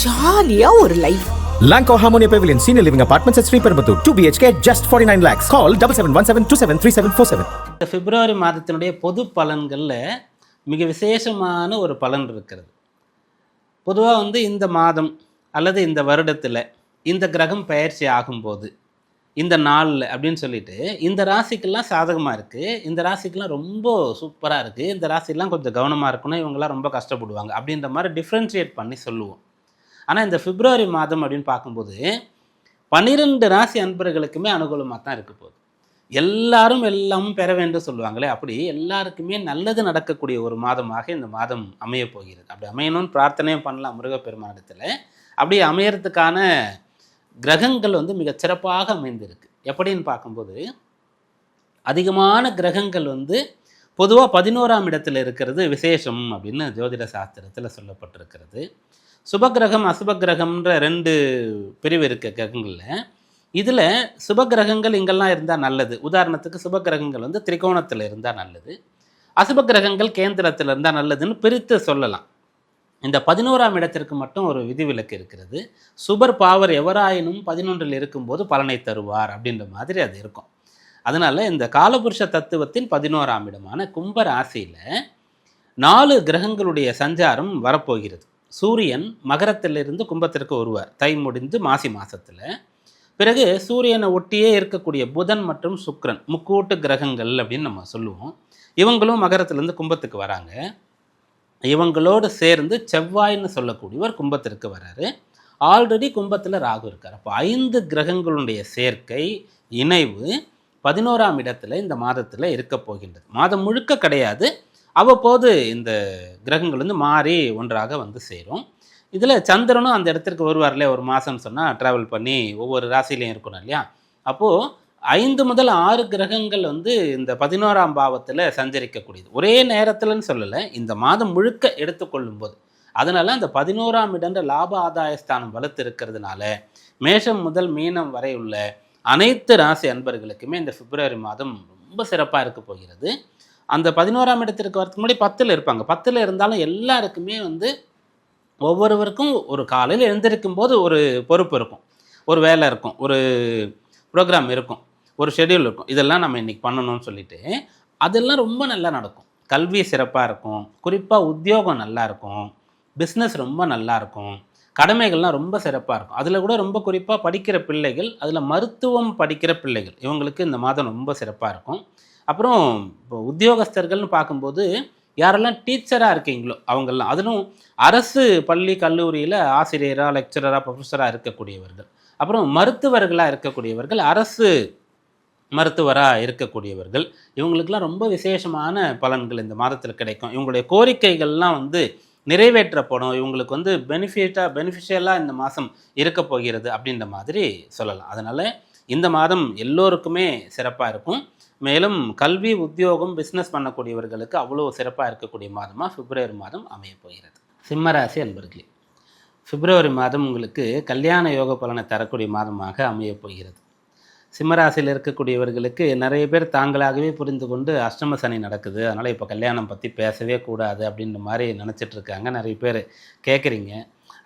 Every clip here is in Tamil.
ஜாலியா ஒரு life Lanco Harmonia Pavilion Senior Living Apartments at Sri Perambatoor. 2 BHK just 49 lakhs. Call 7717273747. இந்த பிப்ரவரி மாதத்தினுடைய பொது பலன்களில் மிக விசேஷமான ஒரு பலன் இருக்கிறது பொதுவாக வந்து இந்த மாதம் அல்லது இந்த வருடத்தில் இந்த கிரகம் பயிற்சி ஆகும்போது இந்த நாளில் அப்படின்னு சொல்லிட்டு இந்த ராசிக்கெல்லாம் சாதகமாக இருக்குது இந்த ராசிக்கெல்லாம் ரொம்ப சூப்பராக இருக்குது இந்த ராசிலாம் கொஞ்சம் கவனமாக இருக்கணும் இவங்கெல்லாம் ரொம்ப கஷ்டப்படுவாங்க அப்படின்ற மாதிரி டிஃப்ரென்ஷியேட் பண்ணி சொல்லுவோம் ஆனால் இந்த பிப்ரவரி மாதம் அப்படின்னு பார்க்கும்போது பன்னிரெண்டு ராசி அன்பர்களுக்குமே அனுகூலமாக தான் இருக்க போகுது. எல்லாரும் எல்லாமும் பெற வேண்டும் சொல்லுவாங்களே அப்படி எல்லாருக்குமே நல்லது நடக்கக்கூடிய ஒரு மாதமாக இந்த மாதம் அமைய போகிறது. அப்படி அமையணும்னு பிரார்த்தனையும் பண்ணலாம் முருகப்பெருமானிடத்தில். அப்படி அமையறதுக்கான கிரகங்கள் வந்து மிக சிறப்பாக அமைந்திருக்கு. எப்படின்னு பார்க்கும்போது அதிகமான கிரகங்கள் வந்து பொதுவாக பதினோராம் இடத்துல இருக்கிறது விசேஷம் அப்படின்னு ஜோதிட சாஸ்திரத்தில் சொல்லப்பட்டிருக்கிறது. சுபகிரகம் அசுபகிரகம்ன்ற ரெண்டு பிரிவு இருக்க கிரகங்களில். இதில் சுபகிரகங்கள் இங்கெல்லாம் இருந்தால் நல்லது. உதாரணத்துக்கு சுபகிரகங்கள் வந்து திரிகோணத்தில் இருந்தால் நல்லது. அசுபகிரகங்கள் கேந்திரத்தில் இருந்தால் நல்லதுன்னு பிரித்து சொல்லலாம். இந்த பதினோராம் இடத்திற்கு மட்டும் ஒரு விதிவிலக்கு இருக்கிறது. சுபர் பாவர் எவராயினும் பதினொன்றில் இருக்கும்போது பலனை தருவார் அப்படின்ற மாதிரி அது இருக்கும். அதனால் இந்த காலபுருஷ தத்துவத்தின் பதினோராம் இடமான கும்ப ராசியில் நாலு கிரகங்களுடைய சஞ்சாரம் வரப்போகிறது. சூரியன் மகரத்திலிருந்து கும்பத்திற்கு வருவார். தை முடிந்து மாசி மாதத்தில் பிறகு சூரியனை ஒட்டியே இருக்கக்கூடிய புதன் மற்றும் சுக்ரன் முக்கூட்டு கிரகங்கள் அப்படின்னு நம்ம சொல்லுவோம். இவங்களும் மகரத்திலேருந்து கும்பத்துக்கு வராங்க. இவங்களோடு சேர்ந்து செவ்வாய்ன்னு சொல்லக்கூடியவர் கும்பத்திற்கு வராரு. ஆல்ரெடி கும்பத்தில் ராகு இருக்கார். அப்போ ஐந்து கிரகங்களுடைய சேர்க்கை இணைவு பதினோராம் இடத்துல இந்த மாதத்தில் இருக்க போகின்றது. மாதம் முழுக்க கிடையாது. அவ்வப்போது இந்த கிரகங்கள் வந்து மாறி ஒன்றாக வந்து சேரும். இதில் சந்திரனும் அந்த இடத்திற்கு வருவார் இல்லையா? ஒரு மாதம்னு சொன்னால் ட்ராவல் பண்ணி ஒவ்வொரு ராசிலையும் இருக்கணும் இல்லையா? அப்போது ஐந்து முதல் ஆறு கிரகங்கள் வந்து இந்த பதினோராம் பாவத்தில் சஞ்சரிக்கக்கூடியது. ஒரே நேரத்தில்னு சொல்லலை இந்த மாதம் முழுக்க எடுத்துக்கொள்ளும் போது அதனால் அந்த பதினோராம் இடன்ற லாப ஆதாய ஸ்தானம் வலுத்து இருக்கிறதுனால மேஷம் முதல் மீனம் வரை உள்ள அனைத்து ராசி அன்பர்களுக்குமே இந்த பிப்ரவரி மாதம் ரொம்ப சிறப்பாக இருக்க போகிறது. அந்த பதினோராம் இடத்திற்கு வரதுக்கு முன்னாடி பத்தில் இருப்பாங்க. பத்தில் இருந்தாலும் எல்லாருக்குமே வந்து ஒவ்வொருவருக்கும் ஒரு காலையில் எழுந்திருக்கும் போது ஒரு பொறுப்பு இருக்கும். ஒரு வேலை இருக்கும். ஒரு ப்ரோக்ராம் இருக்கும். ஒரு ஷெட்யூல் இருக்கும். இதெல்லாம் நம்ம இன்றைக்கி பண்ணணும்னு சொல்லிட்டு அதெல்லாம் ரொம்ப நல்லா நடக்கும். கல்வி சிறப்பாக இருக்கும். குறிப்பாக உத்தியோகம் நல்லா இருக்கும். பிஸ்னஸ் ரொம்ப நல்லா இருக்கும். கடமைகள்லாம் ரொம்ப சிறப்பாக இருக்கும். அதில் கூட ரொம்ப குறிப்பாக படிக்கிற பிள்ளைகள் அதில் மருத்துவம் படிக்கிற பிள்ளைகள் இவங்களுக்கு இந்த மாதம் ரொம்ப சிறப்பாக இருக்கும். அப்புறம் இப்போ உத்தியோகஸ்தர்கள்னு பார்க்கும்போது யாரெல்லாம் டீச்சராக இருக்கீங்களோ அவங்கெல்லாம் அதிலும் அரசு பள்ளி கல்லூரியில் ஆசிரியராக லெக்சரராக ப்ரொஃபஸராக இருக்கக்கூடியவர்கள். அப்புறம் மருத்துவர்களாக இருக்கக்கூடியவர்கள் அரசு மருத்துவராக இருக்கக்கூடியவர்கள். இவங்களுக்கெல்லாம் ரொம்ப விசேஷமான பலன்கள் இந்த மாதத்தில் கிடைக்கும். இவங்களுடைய கோரிக்கைகள்லாம் வந்து நிறைவேற்றப்படும் இவங்களுக்கு வந்து பெனிஃபிட்டாக பெனிஃபிஷியலாக இந்த மாதம் இருக்க போகிறது அப்படின்ற மாதிரி சொல்லலாம். அதனால் இந்த மாதம் எல்லோருக்குமே சிறப்பாக இருக்கும். மேலும் கல்வி உத்தியோகம் பிஸ்னஸ் பண்ணக்கூடியவர்களுக்கு அவ்வளோ சிறப்பாக இருக்கக்கூடிய மாதமாக பிப்ரவரி மாதம் அமைய போகிறது. சிம்மராசி அன்பர்களே பிப்ரவரி மாதம் உங்களுக்கு கல்யாண யோக பலனை தரக்கூடிய மாதமாக அமைய போகிறது. சிம்மராசியில் இருக்கக்கூடியவர்களுக்கு நிறைய பேர் தாங்களாகவே புரிந்து கொண்டு அஷ்டம சனி நடக்குது. அதனால் இப்போ கல்யாணம் பற்றி பேசவே கூடாது அப்படின்ற மாதிரி நினச்சிட்ருக்காங்க நிறைய பேர். கேட்குறீங்க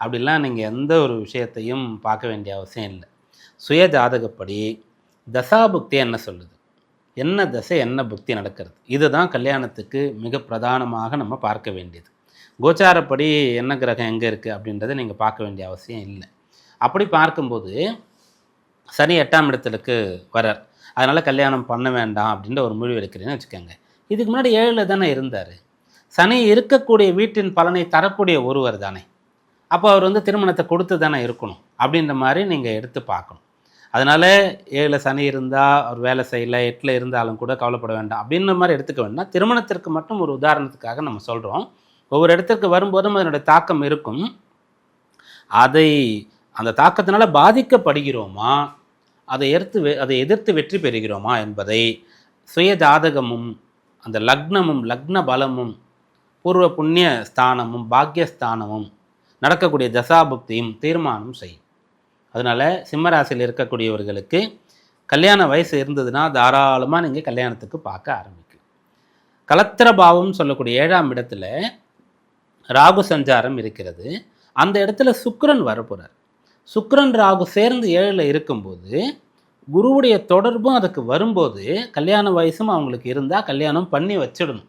அப்படிலாம் நீங்கள் எந்த ஒரு விஷயத்தையும் பார்க்க வேண்டிய அவசியம் இல்லை. சுய ஜாதகப்படி தசாபுக்தி என்ன சொல்லுது? என்ன தசை என்ன புக்தி நடக்கிறது? இதுதான் கல்யாணத்துக்கு மிக பிரதானமாக நம்ம பார்க்க வேண்டியது. கோச்சாரப்படி என்ன கிரகம் எங்கே இருக்குது அப்படின்றத நீங்கள் பார்க்க வேண்டிய அவசியம் இல்லை. அப்படி பார்க்கும்போது சனி எட்டாம் இடத்துக்கு வரார் அதனால் கல்யாணம் பண்ண வேண்டாம் அப்படின்ற ஒரு முடிவு எடுக்கிறேன்னு வச்சுக்கோங்க. இதுக்கு முன்னாடி ஏழில் தானே இருந்தார். சனி இருக்கக்கூடிய வீட்டின் பலனை தரக்கூடிய ஒருவர் தானே. அப்போ அவர் வந்து திருமணத்தை கொடுத்து தானே இருக்கணும் அப்படின்ற மாதிரி நீங்கள் எடுத்து பார்க்கணும். அதனால் ஏழில் சனி இருந்தால் அவர் வேலை செய்யலை எட்டில் இருந்தாலும் கூட கவலைப்பட வேண்டாம் அப்படின்ற மாதிரி எடுத்துக்க வேண்டாம். திருமணத்திற்கு மட்டும் ஒரு உதாரணத்துக்காக நம்ம சொல்கிறோம் ஒவ்வொரு இடத்திற்கு வரும்போதும் அதனுடைய தாக்கம் இருக்கும். அதை அந்த தாக்கத்தினால பாதிக்கப்படுகிறோமா? அதை எதிர்த்து அதை எதிர்த்து வெற்றி பெறுகிறோமா என்பதை சுய ஜாதகமும் அந்த லக்னமும் லக்ன பலமும் பூர்வ புண்ணிய ஸ்தானமும் பாக்கியஸ்தானமும் நடக்கக்கூடிய தசாபுக்தியும் தீர்மானம் செய்யும். அதனால் சிம்மராசியில் இருக்கக்கூடியவர்களுக்கு கல்யாண வயசு இருந்ததுன்னா தாராளமாக நீங்கள் கல்யாணத்துக்கு பார்க்க ஆரம்பிக்கும் கலத்திர பாவம் சொல்லக்கூடிய ஏழாம் இடத்துல ராகு சஞ்சாரம் இருக்கிறது. அந்த இடத்துல சுக்கரன் வரப்போகிறார் சுக்கரன் ராகு சேர்ந்து ஏழில் இருக்கும்போது குருவுடைய தொடர்பும் அதுக்கு வரும்போது கல்யாண வயசும் அவங்களுக்கு இருந்தால் கல்யாணம் பண்ணி வச்சிடணும்.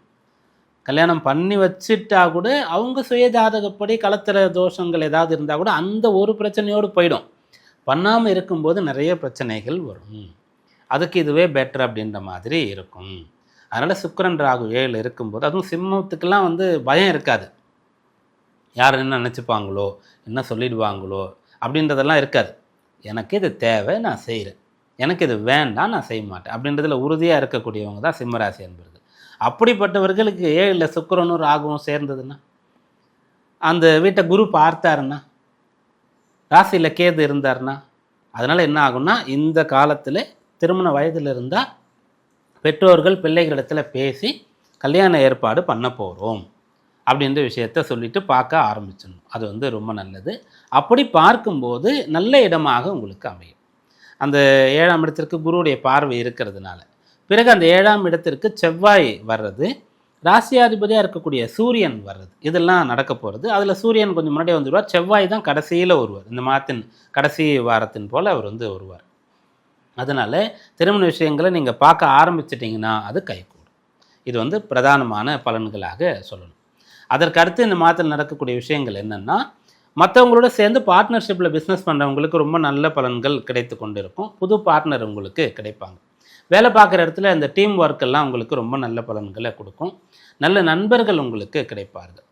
கல்யாணம் பண்ணி வச்சுட்டா கூட அவங்க சுயஜாதகப்படி கலத்திர தோஷங்கள் ஏதாவது இருந்தால் கூட அந்த ஒரு பிரச்சனையோடு போயிடும். பண்ணாமல் இருக்கும்போது நிறைய பிரச்சனைகள் வரும். அதுக்கு இதுவே பெட்டர் அப்படின்ற மாதிரி இருக்கும். அதனால் சுக்கரன் ராகு ஏழு இருக்கும்போது அதுவும் சிம்மத்துக்கெல்லாம் வந்து பயம் இருக்காது. யார் என்ன நினச்சிப்பாங்களோ என்ன சொல்லிடுவாங்களோ அப்படின்றதெல்லாம் இருக்காது. எனக்கு இது தேவை நான் செய்கிறேன் எனக்கு இது வேண்டாம் நான் செய்ய மாட்டேன். அப்படின்றதுல உறுதியாக இருக்கக்கூடியவங்க தான் சிம்மராசி என்பர்கள். அப்படிப்பட்டவர்களுக்கு ஏழில் சுக்கிரனும் ராகுவும் சேர்ந்ததுன்னா? அந்த வீட்டை குரு பார்த்தாருன்னா? ராசியில் கேது இருந்தார்னா அதனால் என்ன ஆகும்னா இந்த காலத்தில் திருமண வயதில் இருந்தால் பெற்றோர்கள் பிள்ளைகளிடத்தில் பேசி கல்யாண ஏற்பாடு பண்ண போகிறோம் அப்படின்ற விஷயத்த சொல்லிட்டு பார்க்க ஆரம்பிச்சிடணும். அது வந்து ரொம்ப நல்லது. அப்படி பார்க்கும்போது நல்ல இடமாக உங்களுக்கு அமையும். அந்த ஏழாம் இடத்திற்கு குருவுடைய பார்வை இருக்கிறதுனால. பிறகு அந்த ஏழாம் இடத்திற்கு செவ்வாய் வர்றது. ராசியாதிபதியாக இருக்கக்கூடிய சூரியன் வர்றது. இதெல்லாம் நடக்க போகிறது அதில் சூரியன் கொஞ்சம் முன்னாடியே வந்துடுவார் செவ்வாய் தான் கடைசியில் வருவார். இந்த மாதத்தின் கடைசி வாரத்தின் போல் அவர் வந்து வருவார். அதனால் திருமண விஷயங்களை நீங்கள் பார்க்க ஆரம்பிச்சிட்டிங்கன்னா அது கைகூடும். இது வந்து பிரதானமான பலன்களாக சொல்லணும். அதற்கு அடுத்து இந்த மாதத்தில் நடக்கக்கூடிய விஷயங்கள் என்னென்னா மற்றவங்களோட சேர்ந்து பார்ட்னர்ஷிப்பில் பிஸ்னஸ் பண்ணுறவங்களுக்கு ரொம்ப நல்ல பலன்கள் கிடைத்து கொண்டு இருக்கும் புது பார்ட்னர் உங்களுக்கு கிடைப்பாங்க. வேலை பார்க்குற இடத்துல அந்த டீம் ஒர்க் எல்லாம் உங்களுக்கு ரொம்ப நல்ல பலன்களை கொடுக்கும். நல்ல நண்பர்கள் உங்களுக்கு கிடைப்பார்கள்.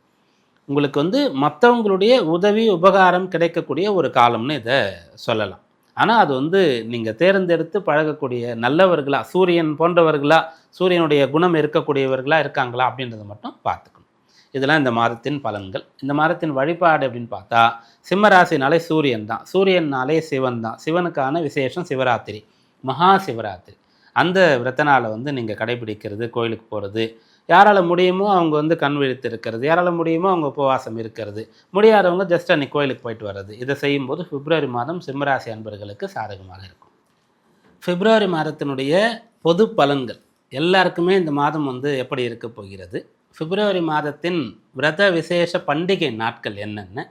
உங்களுக்கு வந்து மற்றவங்களுடைய உதவி உபகாரம் கிடைக்கக்கூடிய ஒரு காலம்னு இதை சொல்லலாம். ஆனால் அது வந்து நீங்கள் தேர்ந்தெடுத்து பழகக்கூடிய நல்லவர்களா சூரியன் போன்றவர்களா சூரியனுடைய குணம் இருக்கக்கூடியவர்களாக இருக்காங்களா அப்படின்றத மட்டும் பார்த்துக்கணும். இதெல்லாம் இந்த மாதத்தின் பலன்கள். இந்த மாதத்தின் வழிபாடு அப்படின்னு பார்த்தா சிம்மராசினாலே சூரியன் தான். சூரியன்னாலே சிவன் தான். சிவனுக்கான விசேஷம் சிவராத்திரி. மகா சிவராத்திரி. அந்த விரத்த நாளை வந்து நீங்கள் கடைபிடிக்கிறது கோயிலுக்கு போகிறது யாரால் முடியுமோ அவங்க வந்து கண் விழித்து இருக்கிறது. யாரால் முடியுமோ அவங்க உபவாசம் இருக்கிறது. முடியாதவங்க ஜஸ்ட் அன்னைக்கு கோயிலுக்கு போயிட்டு வர்றது. இதை செய்யும்போது பிப்ரவரி மாதம் சிம்மராசி அன்பர்களுக்கு சாதகமாக இருக்கும். பிப்ரவரி மாதத்தினுடைய பொது பலன்கள். எல்லாருக்குமே இந்த மாதம் வந்து எப்படி இருக்க போகிறது? பிப்ரவரி மாதத்தின் விரத விசேஷ பண்டிகை நாட்கள் என்னென்ன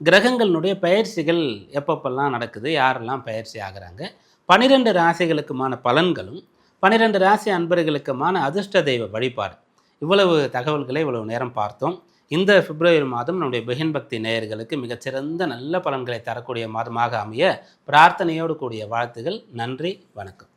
கிரகங்களினுடைய பயிற்சிகள் எப்பப்பெல்லாம் நடக்குது யாரெல்லாம் பயிற்சி ஆகிறாங்க பனிரெண்டு ராசிகளுக்குமான பலன்களும் பனிரெண்டு ராசி அன்பர்களுக்குமான அதிர்ஷ்ட தெய்வ வழிபாடு. இவ்வளவு தகவல்களை இவ்வளவு நேரம் பார்த்தோம். இந்த பிப்ரவரி மாதம் நம்முடைய பெஹின் பக்தி நேயர்களுக்கு மிகச்சிறந்த நல்ல பலன்களை தரக்கூடிய மாதமாக அமைய பிரார்த்தனையோடு கூடிய வாழ்த்துகள். நன்றி வணக்கம்.